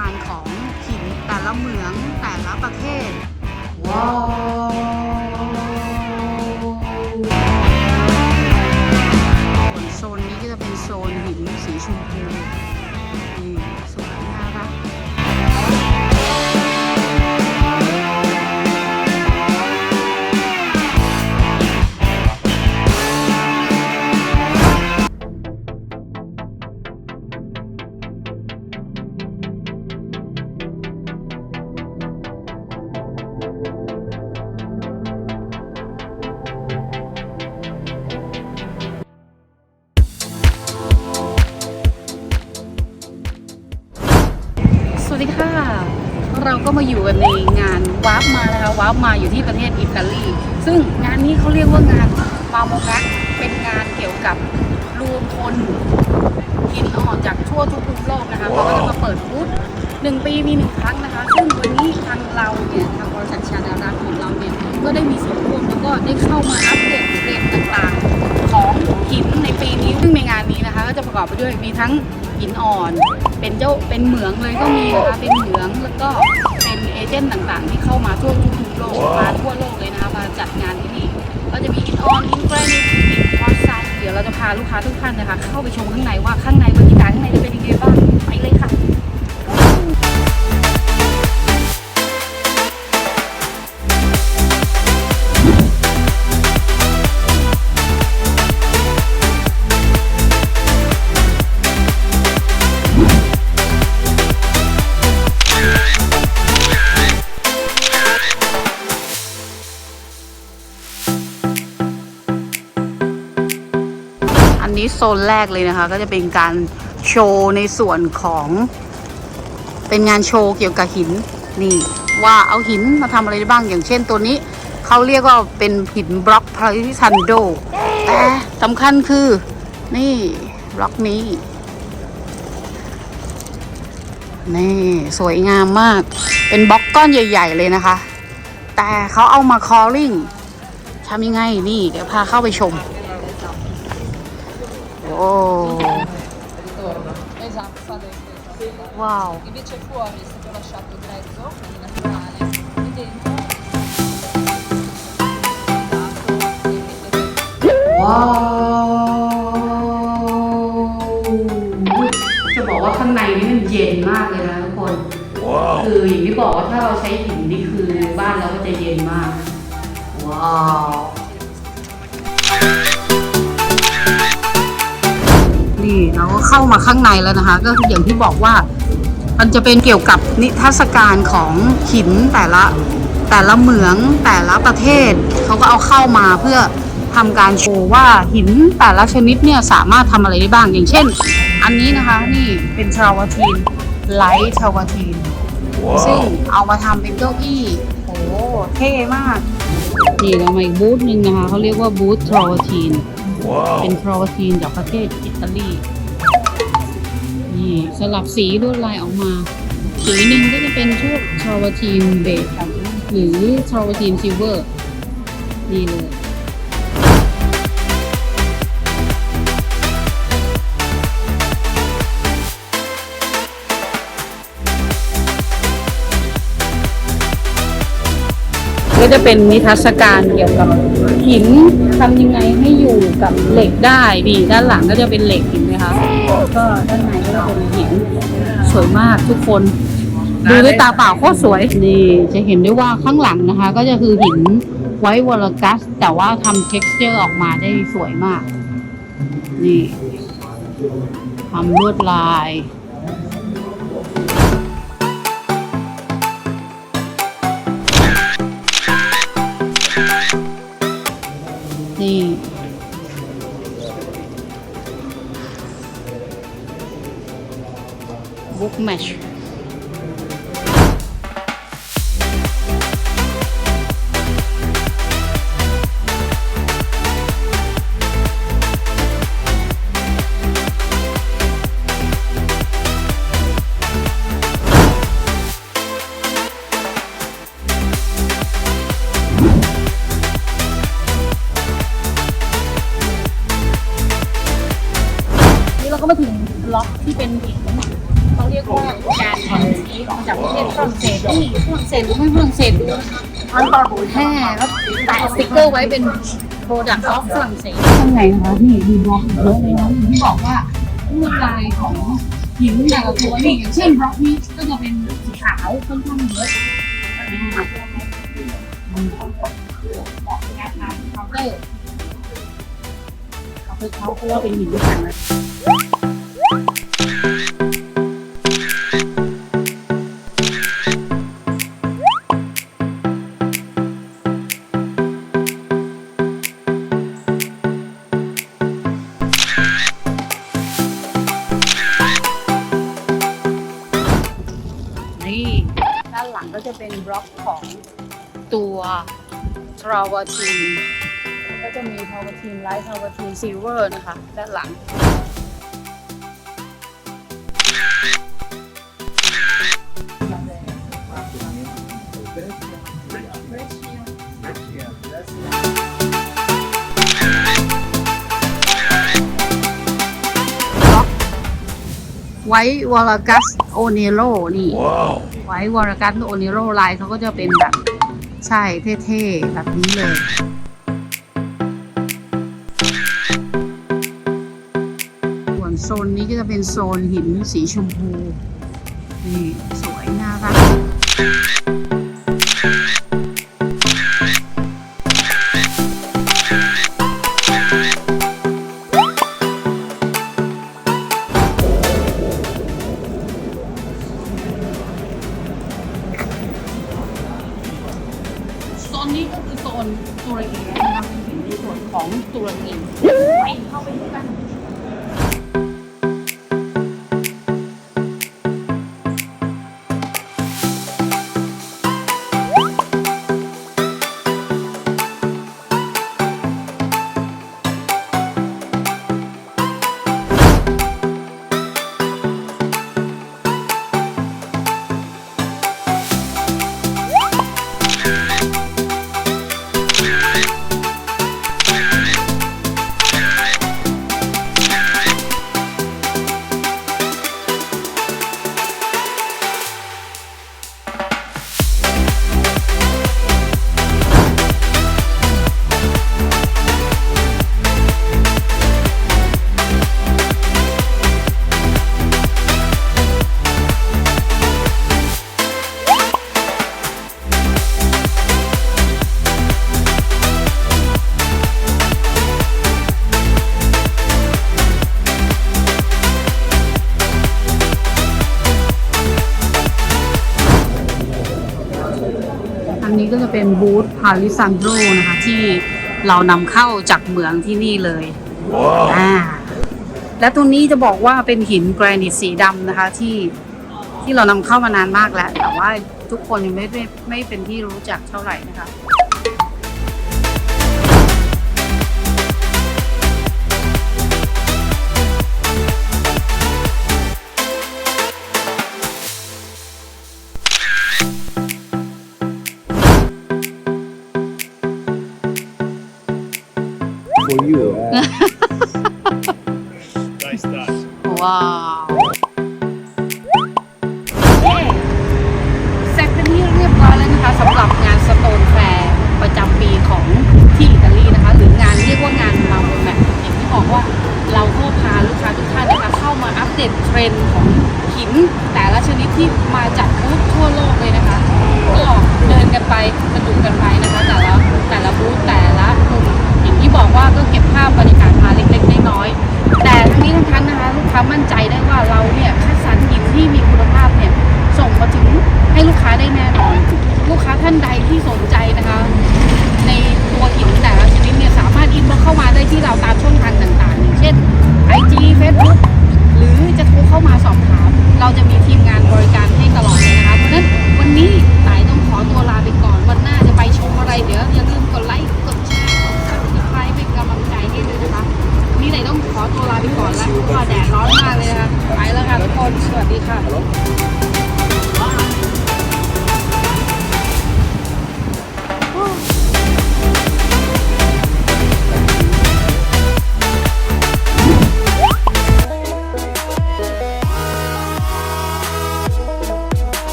การของหินแต่ละเหมืองแต่ละประเทศว้าว วัสดีค่ะ เราก็มาอยู่กันในงานวาร์ปมานะคะวาร์ปมาอยู่ที่ประเทศอิตาลี ซึ่งงานนี้เขาเรียกว่างานมาโมกัสเป็นงานเกี่ยวกับรวมพลหินอ่อนจากทั่วทุกมุมโลกนะคะเขาก็จะมาเปิดบูธหนึ่งปีมีหนึ่งครั้งนะคะ ซึ่งวันนี้ทางเราเนี่ยทางบริษัทชาดารักของเราเนี่ยก็ได้มีส่วนร่วมแล้วก็ได้เข้ามาอัปเดตเรทต่างๆ ของหินในปีนี้ซึ่งในงานนี้นะคะ ก็จะประกอบไปด้วยมีทั้ง หินอ่อน เป็นเจ้าเป็นเหมืองเลยก็มีนะคะเป็นเหมืองแล้วก็เป็นเอเจนต์ต่างๆ ที่เข้ามาทั่วทุกมุมโลกมาทั่วโลกเลยนะคะมาจัดงานที่นี่ก็จะมีหินอ่อนหินแกรนิตหินควอตไซต์เดี๋ยวเราจะพาลูกค้าทุกท่านนะคะเข้าไปชมข้างในว่าข้างในบรรยากาศข้างในจะเป็นยังไงบ้างไปเลยค่ะ โซนแรกเลยนะคะ ก็จะเป็นการโชว์ในส่วนของ เป็นงานโชว์เกี่ยวกับหินนี่ ว่าเอาหินมาทำอะไรได้บ้างอย่างเช่นตัวนี้ เขาเรียกว่าเป็นหินบล็อกพาริซันโดแต่สำคัญคือ นี่บล็อกนี้ นี่ สวยงามมาก เป็นบล็อกก้อนใหญ่ ๆ เลยนะคะ แต่เขาเอามาคอลลิ่งทำยังไงนี่ เดี๋ยวพาเข้าไปชม โอ้ Esatto, fate questo. ว้าว Invece fuori è stato lasciato grezzo, quindi naturale, e dentro Esatto, e mettete ว้าวจะบอกว่าข้างในนี่มันเย็นมากเลยนะทุกคน คืออย่างที่บอกว่าถ้าเราใช้หินนี่คือบ้านเราก็จะเย็นมาก ว้าว นี่เราก็เข้ามาข้างในแล้วนะคะ ก็คืออย่างที่บอกว่า มันจะเป็นเกี่ยวกับนิทรรศการของหินแต่ละแต่ละเหมืองแต่ละประเทศเขาก็เอาเข้ามาเพื่อทำการโชว์ว่าหินแต่ละชนิดเนี่ยสามารถทำอะไรได้บ้าง อย่างเช่น อันนี้นะคะนี่เป็นทราวทีนไลท์ทราวทีน ซึ่งเอามาทำเป็นเก้าอี้โหเท่มาก นี่เรามาอีกบูธหนึ่งนะคะเขาเรียกว่าบูธทราวทีน เป็นทราวทีนจากประเทศอิตาลีนี่สลับสีลวดลายออกมา สีหนึ่งก็จะเป็นชุกทราวทีนเบสหรือทราวทีนซิลเวอร์ นี่เลย ก็จะเป็นนิทรรศการเกี่ยวกับหินทำยังไงให้อยู่กับเหล็กได้ดีด้านหลังก็จะเป็นเหล็กเห็นไหมคะก็ด้านในก็จะเป็นหินสวยมากทุกคนดูด้วยตาเปล่าโคตรสวยนี่จะเห็นได้ว่าข้างหลังนะคะ ก็จะคือหินไว้วอลกัส แต่ว่าทำ texture ออกมาได้สวยมาก นี่ทำลวดลาย match นี่เราก็มาถึงล็อกที่เป็นเหิน เขาเรียกว่าการแอนทีคมาจากประเทศฝรั่งเศสนี่ฝรั่งเศสหรือไม่ฝรั่งเศสดูอันตอนแท้แล้วแปะสติ๊กเกอร์ไว้เป็น product of ฝรั่งเศสข้างในนะคะนี่มีบล็อกเยอะเลยนะที่บอกว่าลวดลายของหินแต่ละตัวนี่อย่างเช่นบล็อกนี้ก็จะเป็นสีขาวค่อนข้างเยอะนทำเคาน์เตอร์เขาคือเขาเพราะว่าเป็นหินด้วยกันนะ ทราวาทีนก็จะมีทราวาทีนไลท์ทราวาทีนซิลเวอร์นะคะด้านหลังไว้วอลกัสโอเนโรนี่ ไว้วอลกัสโอเนโรลายเขาก็จะเป็นแบบ ใช่เท่ๆ แบบนี้เลยส่วนโซนนี้ก็จะเป็นโซนหินสีชมพู นี่ สวยน่ารัก ตุรกีนะคะเป็นหินในส่วนของตุรกีไปเข้าไปดูกัน บูธพาริซันโดนะคะที่เรานำเข้าจากเมืองที่นี่เลยอ่าและตรงนี้จะบอกว่าเป็นหินแกรนิตสีดำนะคะที่ที่เรานำเข้ามานานมากแล้ว แต่ว่าทุกคนยังไม่ได้ไม่เป็นที่รู้จักเท่าไหร่นะคะ อั